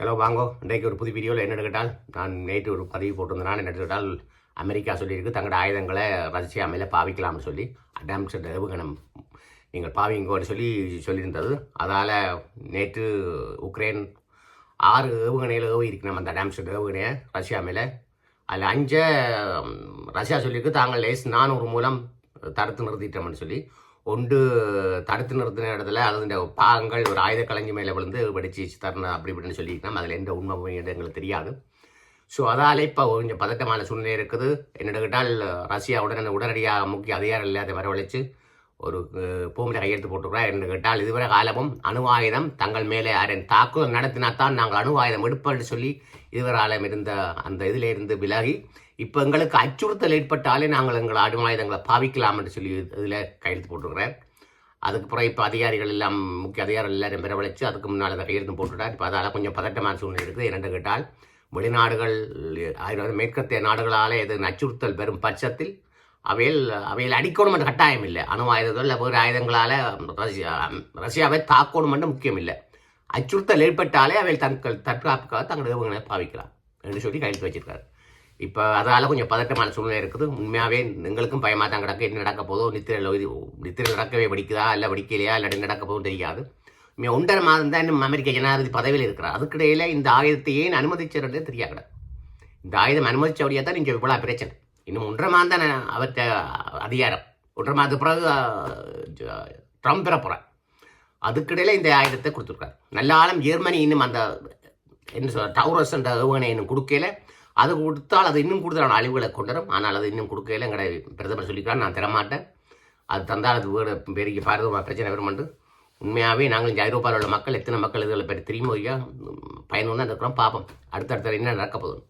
Hello வாங்கோ. இன்றைக்கு ஒரு புது வீடியோவில் என்ன கேட்டால் நான் நேற்று ஒரு பதிவு போட்டிருந்தேன். என்ன கேட்டால் அமெரிக்கா சொல்லியிருக்கு தங்களோட ஆயுதங்களை ரஷ்யா மேலே பாவிக்கலாம்னு சொல்லி. அடாம்ஸ் ஏவுகணம் நீங்கள் பாவிங்கோன்னு சொல்லி சொல்லியிருந்தது. அதால் நேற்று உக்ரைன் ஆறு ஏவுகணையில் ஏவு இருக்கு நம்ம அந்த அடாம்ஸ் ஏவுகணையை ரஷ்யா மேலே. அதில் அஞ்சை ரஷ்யா சொல்லியிருக்கு. தாங்கள் லேஸ் நானூறு மூலம் தடுத்து நிறுத்திட்டோம்னு சொல்லி. கொண்டு தடுத்து நிறுத்தின இடத்துல அது இந்த பாகங்கள் ஒரு ஆயுத கலைஞர் மேலே விழுந்து வெடிச்சு தரணும் அப்படி இப்படின்னு சொல்லியிருக்கோம் அதில் எந்த உண்மை எங்களுக்கு தெரியாது. ஸோ அதால் இப்போ கொஞ்சம் பதட்டமான சூழ்நிலை இருக்குது. என்னென்னு கேட்டால் ரஷ்யாவுடன் உடனடியாக முக்கிய அதிகாரம் இல்லாத வரவழைச்சு ஒரு பூமியில் கையெழுத்து போட்டுக்கிறா என்று கேட்டால் இதுவரை காலமும் அணு ஆயுதம் தங்கள் மேலே யாரின் தாக்குதல் நடத்தினாத்தான் நாங்கள் அணு ஆயுதம் எடுப்போம்னு சொல்லி இதுவரை காலம் இருந்த அந்த இதில் இருந்து விலகி இப்போ எங்களுக்கு அச்சுறுத்தல் ஏற்பட்டாலே நாங்கள் எங்கள் அணு ஆயுதங்களை என்று சொல்லி இதில் கையெழுத்து போட்டுருக்கிறேன் அதுக்கு இப்போ அதிகாரிகள் எல்லாம் முக்கிய அதிகாரிகள் எல்லாரும் வரவழைச்சு அதுக்கு முன்னால் அதை கையெழுத்து போட்டுட்டார் இப்போ அதால் கொஞ்சம் பதட்டமான சூழ்நிலை இருக்குது. என்னென்று கேட்டால் வெளிநாடுகள் ஆயிரம் மேற்கத்திய நாடுகளால் எது அச்சுறுத்தல் பெறும் பட்சத்தில் அவையில் அவையில் அடிக்கணும் என்ற கட்டாயம் இல்லை. அணு ஆயுதங்கள் இல்லை வேறு ஆயுதங்களால் ரஷ்யா ரஷ்யாவை தாக்கணும் என்று முக்கியம் இல்லை. அச்சுறுத்தல் ஏற்பட்டாலே அவையில் தங்கள் தற்காப்புக்காக தங்கள் ஏவுகணை பாவிக்கலாம் என்று சொல்லி கையெழுத்து வச்சிருக்காரு இப்போ அதால் கொஞ்சம் பதட்டமான சூழ்நிலை இருக்குது. உண்மையாகவே எங்களுக்கும் பயமாக தான் கிடக்கு. என்ன நடக்க போதோ நித்திரையில் இது நித்திரை நடக்கவே படிக்குதா இல்லை படிக்கலையா இல்லாட்டி நடக்க போதும் தெரியாது. இங்கே ஒன்றரை மாதம் தான் இன்னும் அமெரிக்க ஜனாதிபதி பதவியில் இருக்கிறார். அதுக்கிடையில் இந்த ஆயுதத்தை ஏன் அனுமதிச்சிருந்தே தெரியாது இந்த ஆயுதம் அனுமதிச்சபடியாக தான் இங்கே இவ்வளோ பிரச்சனை. இன்னும் ஒன்றரை மாதம் தான் அவர்கிட்ட அதிகாரம். ஒன்றரை மாதத்து பிறகு ட்ரம்ப் பெற அதுக்கிடையில் இந்த ஆயுதத்தை கொடுத்துருக்காரு. நல்ல ஆழம் ஜெர்மனி இன்னும் அந்த என்ன சொல்ற டவுரஸ் என்ற ஏவுகணை இன்னும் கொடுக்கல. அது கொடுத்தால் அது இன்னும் கூடுதலான அழிவுகளை கொண்டுடும் ஆனால் அது இன்னும் கொடுக்கல எங்களை பிரதமர் சொல்லிக்கிறார் நான் தரமாட்டேன். அது தந்தால் அது வீடு பெரிய பாரத பிரச்சனை வருமெண்டு உண்மையாகவே நாங்கள் இந்த ஐரோப்பாவில் உள்ள மக்கள் எத்தனை மக்கள் இதில் பெரிய திரும்பி பயன் தான் இருக்கிறோம் பார்ப்போம் அடுத்தடுத்த என்ன நடக்க போதும்